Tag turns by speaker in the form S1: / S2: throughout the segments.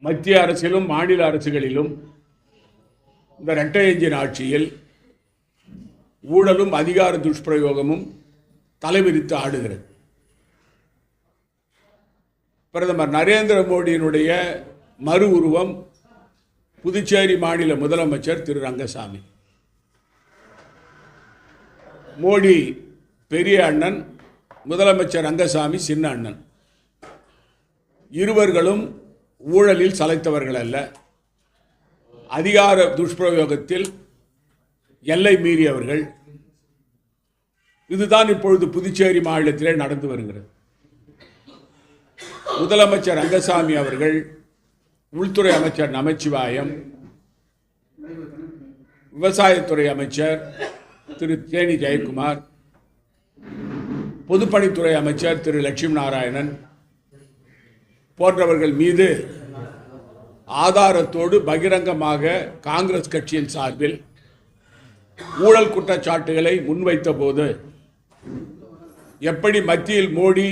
S1: மத்திய அரசிலும் மாநில அரசுகளிலும் இந்த ரெட்டை எஞ்சின் ஆட்சியில் ஊழலும் அதிகார துஷ்பிரயோகமும் தலைவிரித்து ஆடுகிறது. பிரதமர் நரேந்திர மோடியினுடைய மறு உருவம் புதுச்சேரி மாநில முதலமைச்சர் திரு ரங்கசாமி. மோடி பெரிய அண்ணன் முதலமைச்சர் ரங்கசாமி சின்ன அண்ணன். இருவர்களும் ஊழலில் சலைத்தவர்கள் அல்ல. அதிகார துஷ்பிரயோகத்தில் எல்லை மீறியவர்கள். இதுதான் இப்பொழுது புதுச்சேரி மாநிலத்திலே நடந்து வருகிறது. முதலமைச்சர் ரங்கசாமி அவர்கள் உள்துறை அமைச்சர் நமச்சிவாயம் விவசாயத்துறை அமைச்சர் திரு தேனி ஜெயக்குமார் பொதுப்பணித்துறை அமைச்சர் திரு லட்சுமி நாராயணன் போன்றவர்கள் மீது ஆதாரத்தோடு பகிரங்கமாக காங்கிரஸ் கட்சியின் சார்பில் ஊழல் குற்றச்சாட்டுகளை முன்வைத்த போது எப்படி மத்தியில் மோடி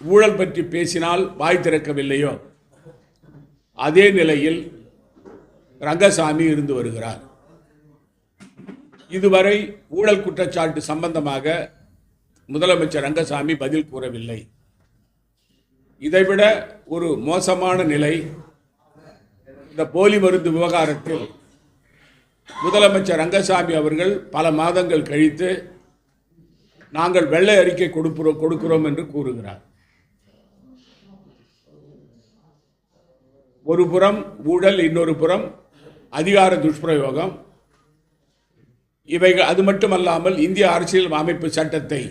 S1: ஊழல் பற்றி பேசினால் வாய் திறக்கவில்லையோ அதே நிலையில் ரங்கசாமி இருந்து வருகிறார். இதுவரை ஊழல் குற்றச்சாட்டு சம்பந்தமாக முதலமைச்சர் ரங்கசாமி பதில் கூறவில்லை. இதைவிட ஒரு மோசமான நிலை இந்த போலி மருந்து விவகாரத்தில் முதலமைச்சர் ரங்கசாமி அவர்கள் பல மாதங்கள் கழித்து நாங்கள் வெள்ளை அறிக்கை கொடுக்கிறோம் கொடுக்கிறோம் என்று கூறுகிறார். ஒரு புறம் ஊழல் இன்னொரு புறம் அதிகார துஷ்பிரயோகம். இவைகள் அது மட்டுமல்லாமல் இந்திய அரசியல் அமைப்பு சட்டத்தை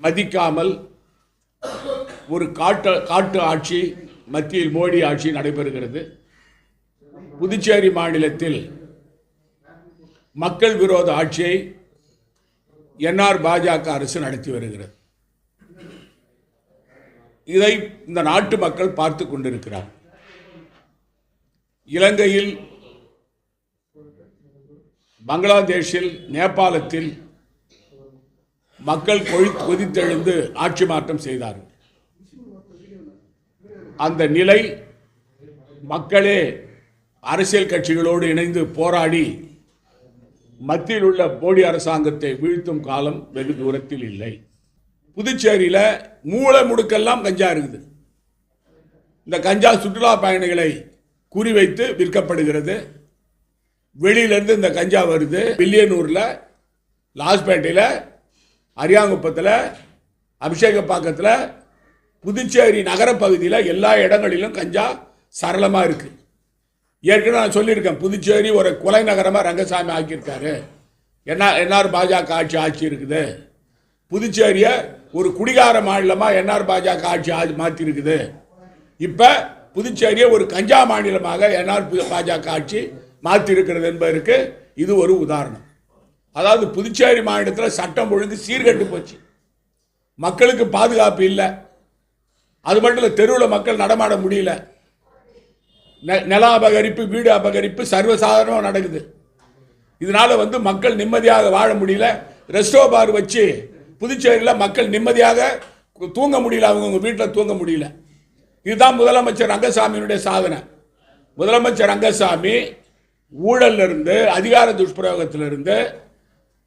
S1: மதிக்காமல் ஒரு காட்டு காட்டு ஆட்சி மத்தியில் மோடி ஆட்சி நடைபெறுகிறது. புதுச்சேரி மாநிலத்தில் மக்கள் விரோத ஆட்சியை என்ஆர் பாஜக அரசு நடத்தி வருகிறது. இதை இந்த நாட்டு மக்கள் பார்த்து கொண்டிருக்கிறார் இலங்கையில் பங்களாதேஷில் நேபாளத்தில் மக்கள் கொழி கொதித்தெழுந்து ஆட்சி மாற்றம் செய்தார்கள். அந்த நிலை மக்களே அரசியல் கட்சிகளோடு இணைந்து போராடி மத்தியில் உள்ள மோடி அரசாங்கத்தை வீழ்த்தும் காலம் வெகு தூரத்தில் இல்லை. புதுச்சேரியில் மூளை முடுக்கெல்லாம் கஞ்சா இருக்குது. இந்த கஞ்சா சுற்றுலா பயணிகளை குறிவைத்து விற்கப்படுகிறது. வெளியிலேருந்து இந்த கஞ்சா வருது. வில்லியனூரில் லாஸ்பேட்டையில் அரியாங்குப்பத்தில் அபிஷேகப்பாக்கத்தில் புதுச்சேரி நகரப்பகுதியில் எல்லா இடங்களிலும் கஞ்சா சரளமாக இருக்குது ஏற்கனவே நான் சொல்லியிருக்கேன் புதுச்சேரி ஒரு கொலை நகரமாக ரங்கசாமி ஆக்கியிருக்காரு. என்ன என்ஆர் பாஜக ஆட்சி ஆட்சி இருக்குது. புதுச்சேரியை ஒரு குடிகார மாநிலமாக என்ஆர் பாஜக ஆட்சி ஆட்சி மாற்றி இருக்குது இப்போ புதுச்சேரியை ஒரு கஞ்சா மாநிலமாக என்ஆர் பாஜக ஆட்சி மாற்றி இருக்கிறது என்பதற்கு இது ஒரு உதாரணம். அதாவது புதுச்சேரி மாநிலத்தில் சட்டம் ஒழுங்கு சீர்கெட்டு போச்சு. மக்களுக்கு பாதுகாப்பு இல்லை. அது மட்டும் இல்லை தெருவில் மக்கள் நடமாட முடியல. நெ- நில அபகரிப்பு வீடு அபகரிப்பு சர்வசாதாரணமாக நடக்குது. இதனால் வந்து மக்கள் நிம்மதியாக வாழ முடியல. ரெஸ்டோ பார் வச்சு புதுச்சேரியில் மக்கள் நிம்மதியாக தூங்க முடியல அவங்கவுங்க வீட்டில் தூங்க முடியல. இதுதான் முதலமைச்சர் ரங்கசாமியினுடைய சாதனை. முதலமைச்சர் ரங்கசாமி ஊழல்ல இருந்து அதிகார துஷ்பிரயோகத்திலிருந்து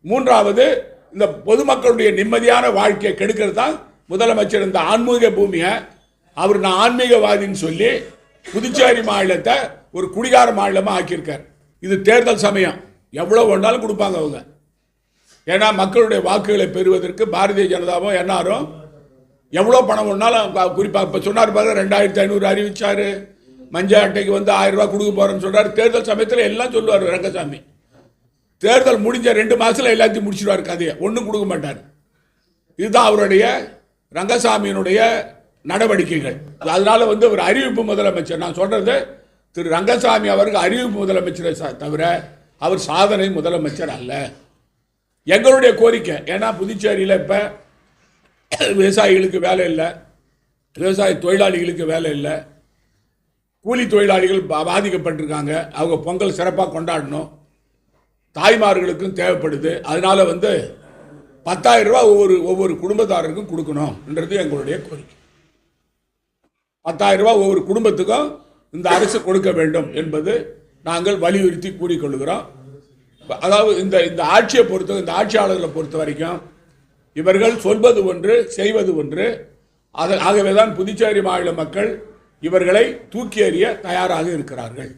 S1: மூன்றாவது இந்த பொதுமக்களுடைய நிம்மதியான வாழ்க்கையை கெடுக்கிறது தான் முதலமைச்சர் இந்த ஆன்மீக பூமியை அவர் நான் ஆன்மீகவாதின்னு சொல்லி புதுச்சேரி மாநிலத்தை ஒரு குடிகார மாநிலமாக ஆக்கியிருக்கார். இது தேர்தல் சமயம். எவ்வளோ வேணாலும் கொடுப்பாங்க அவங்க. ஏன்னா மக்களுடைய வாக்குகளை பெறுவதற்கு பாரதிய ஜனதாவும் என்ஆரும் எவ்வளோ பணம் ஒன்றாலும் குறிப்பாக இப்போ சொன்னார் பாருங்க ரெண்டாயிரத்தி ஐநூறு அறிவித்தார் மஞ்சள் அட்டைக்கு வந்து ஆயிரம் ரூபா கொடுக்க போகிறேன்னு சொன்னார். தேர்தல் சமயத்தில் எல்லாம் சொல்லுவார் ரங்கசாமி. தேர்தல் முடிஞ்ச ரெண்டு மாதத்தில் எல்லாத்தையும் முடிச்சிடுவார் கதையை. ஒன்றும் கொடுக்க மாட்டார். இதுதான் அவருடைய ரங்கசாமியினுடைய நடவடிக்கைகள். அதனால வந்து ஒரு அறிவிப்பு முதலமைச்சர் நான் சொல்றது திரு ரங்கசாமி அவருக்கு அறிவிப்பு முதலமைச்சரை தவிர அவர் சாதனை முதலமைச்சர் அல்ல. எங்களுடைய கோரிக்கை ஏன்னா புதுச்சேரியில் இப்போ விவசாயிகளுக்கு வேலை இல்லை விவசாய தொழிலாளிகளுக்கு வேலை இல்லை. கூலி தொழிலாளிகள் பா- பாதிக்கப்பட்டிருக்காங்க. அவங்க பொங்கல் சிறப்பாக கொண்டாடணும். தாய்மார்களுக்கும் தேவைப்படுது. அதனால வந்து பத்தாயிரம் ரூபா ஒவ்வொரு ஒவ்வொரு குடும்பத்தாருக்கும் கொடுக்கணும்ன்றது எங்களுடைய கோரிக்கை. பத்தாயிரம் ரூபாய் ஒவ்வொரு குடும்பத்துக்கும் இந்த அரசு கொடுக்க வேண்டும் என்பது நாங்கள் வலியுறுத்தி கூறிக்கொள்கிறோம் அதாவது இந்த இந்த ஆட்சியை பொறுத்த இந்த ஆட்சியாளர்களை பொறுத்த வரைக்கும் இவர்கள் சொல்வது ஒன்று செய்வது ஒன்று. அது ஆகவே தான் புதுச்சேரி மாநில மக்கள் இவர்களை தூக்கி எறிய தயாராக இருக்கிறார்கள்.